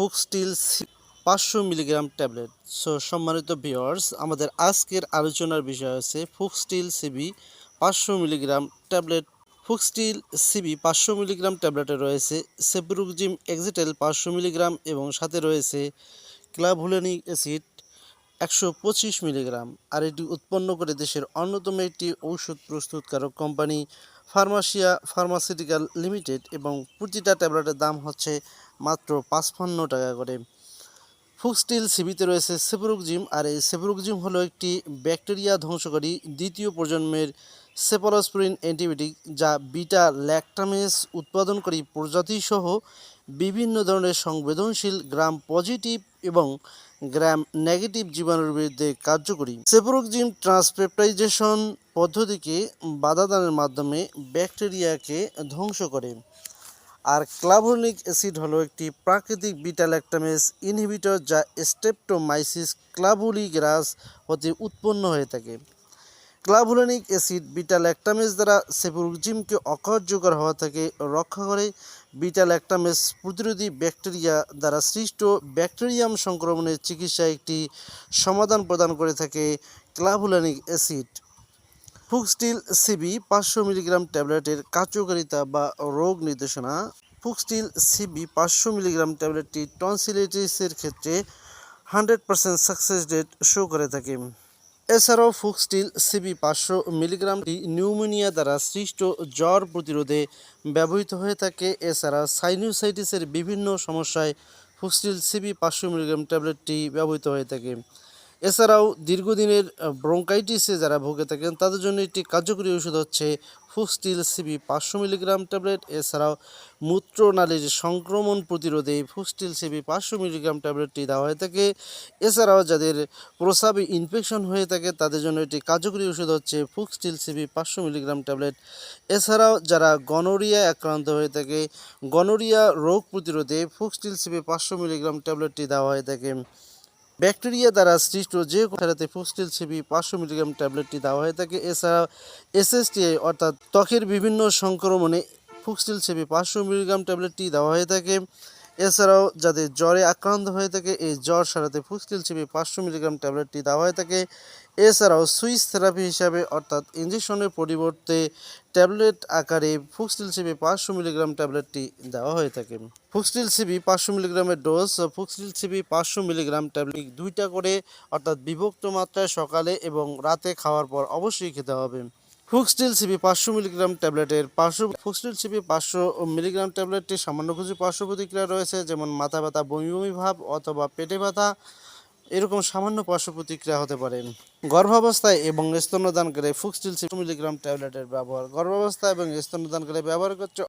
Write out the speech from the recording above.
ফুক স্টিল পাঁচশো milligram tablet. So সম্মানিত ভিওয়ার্স আমাদের আজকের আলোচনার বিষয় হচ্ছে ফুক স্টিল সিবি পাঁচশো milligram tablet. Fuxtil CB পাঁচশো মিলিগ্রাম ট্যাবলেটে রয়েছে সেপ্রুকজিম এক্সিটেল পাঁচশো মিলিগ্রাম এবং সাথে রয়েছে ক্লাভুলেনিক অ্যাসিড একশো পঁচিশ মিলিগ্রাম। আর এটি উৎপন্ন করে দেশের অন্যতম একটি ঔষধ প্রস্তুতকারক কোম্পানি ফার্মাসিয়া ফার্মাসিউটিক্যাল লিমিটেড এবং প্রতিটা ট্যাবলেটের দাম হচ্ছে মাত্র পাঁচপান্ন টাকা করে। ফুকস্টিল সিবিতে রয়েছে সেপ্রোকজিম আর এই সেপ্রোকজিম হলো একটি ব্যাকটেরিয়া ধ্বংসকারী দ্বিতীয় প্রজন্মের সেপারোস্প্রিন অ্যান্টিবায়োটিক যা বিটা ল্যাকটামেস উৎপাদনকারী প্রজাতি সহ বিভিন্ন ধরনের সংবেদনশীল গ্রাম পজিটিভ এবং গ্রাম নেগেটিভ জীবাণুর বিরুদ্ধে কার্যকরী। সেপ্রোকজিম ট্রান্সপেপটাইজেশন পদ্ধতিকে বাধাদানের মাধ্যমে ব্যাকটেরিয়াকে ধ্বংস করে। আর ক্লাভোনিক অ্যাসিড হলো একটি প্রাকৃতিক বিটা ল্যাকটামেস ইনহিবিটর যা স্টেপটোমাইসিস ক্লাভুলিগ্রাস হতে উৎপন্ন হয়ে থাকে। ক্লাভুলিনিক অ্যাসিড বিটা ল্যাকটামেস দ্বারা সেপুরজিমকে অকার্যকর হওয়া থেকে রক্ষা করে। বিটাল্যাক্টামেস প্রতিরোধী ব্যাকটেরিয়া দ্বারা সৃষ্ট ব্যাকটেরিয়াম সংক্রমণের চিকিৎসায় একটি সমাধান প্রদান করে থাকে ক্লাভুলানিক অ্যাসিড। ফুকস্টিল সিবি পাঁচশো মিলিগ্রাম ট্যাবলেটের কার্যকারিতা বা রোগ নির্দেশনা। ফুকস্টিল সিবি পাঁচশো মিলিগ্রাম ট্যাবলেটটি টনসিলাইটিসের ক্ষেত্রে hundred percent success rate show করে থাকে। এছাড়াও ফুকস্টিল সিবি পাঁচশো মিলিগ্রামটি নিউমোনিয়া দ্বারা সৃষ্ট জ্বর প্রতিরোধে ব্যবহৃত হয়ে থাকে। এছাড়া সাইনোসাইটিসের বিভিন্ন সমস্যায় ফুকস্টিল সিবি পাঁচশো মিলিগ্রাম ট্যাবলেটটি ব্যবহৃত হয়ে থাকে। এছাড়াও দীর্ঘদিনের ব্রঙ্কাইটিসে যারা ভুগে থাকেন, তাদের জন্য একটি কার্যকরী ওষুধ হচ্ছে ফুস্টিল সিবি পাঁচশো মিলিগ্রাম ট্যাবলেট। এছাড়াও মূত্রনালীর সংক্রমণ প্রতিরোধে ফুস্টিল সিবি পাঁচশো মিলিগ্রাম ট্যাবলেটটি দেওয়া হয়ে থাকে। এছাড়াও যাদের প্রসাবে ইনফেকশন হয়ে থাকে, তাদের জন্য একটি কার্যকরী ওষুধ হচ্ছে ফুক্সটিল সিবি পাঁচশো মিলিগ্রাম ট্যাবলেট। এছাড়াও যারা গনোরিয়া আক্রান্ত হয়ে থাকে গনোরিয়া রোগ প্রতিরোধে ফুক্সটিল সিবি পাঁচশো মিলিগ্রাম ট্যাবলেটটি দেওয়া হয়ে থাকে। ব্যাকটেরিয়া দ্বারা সৃষ্ট যে খেলাতে ফুস্টিল ছিপি পাঁচশো মিলিগ্রাম ট্যাবলেটটি দেওয়া হয়ে থাকে। এছাড়া এসএসটিআই অর্থাৎ ত্বকের বিভিন্ন সংক্রমণে ফুক্সটিল সিবি পাঁচশো মিলিগ্রাম ট্যাবলেটটি দেওয়া হয়ে থাকে। এছাড়াও যাদের জ্বরে আক্রান্ত হয়ে থাকে, এই জ্বর সারাতে ফুক্সটিল সিবি পাঁচশো মিলিগ্রাম ট্যাবলেটটি দেওয়া হয়ে থাকে। এছাড়াও সুইচ থেরাপি হিসাবে, অর্থাৎ ইঞ্জেকশনের পরিবর্তে ট্যাবলেট আকারে ফুক্সটিল সিবি পাঁচশো মিলিগ্রাম ট্যাবলেটটি দেওয়া হয়ে থাকে। ফুক্সটিল সিবি পাঁচশো মিলিগ্রামের ডোজ ফুক্সটিল সিবি পাঁচশো মিলিগ্রাম ট্যাবলেট দুইটা করে, অর্থাৎ বিভক্ত মাত্রায় সকালে এবং রাতে খাওয়ার পর অবশ্যই খেতে হবে। ফুক্সটিল সিপি পাঁচশো মিলিগ্রাম ট্যাবলেটের পার্শ্ব ফুক্সডিল সিপি পাঁচশো মিলিগ্রাম ট্যাবলেটটি সামান্য কিছু পার্শ্ব প্রতিক্রিয়া রয়েছে, যেমন মাথা ব্যথা, বমি বমি ভাব অথবা পেটে ব্যথা। এরকম সামান্য পার্শ্ব প্রতিক্রিয়া হতে পারে। গর্ভাবস্থায় এবং স্তন্যদানকারী ফুক্সডিল সিপি মিলিগ্রাম ট্যাবলেটের ব্যবহার। গর্ভাবস্থা এবং স্তন্যদানকারী ব্যবহার করছে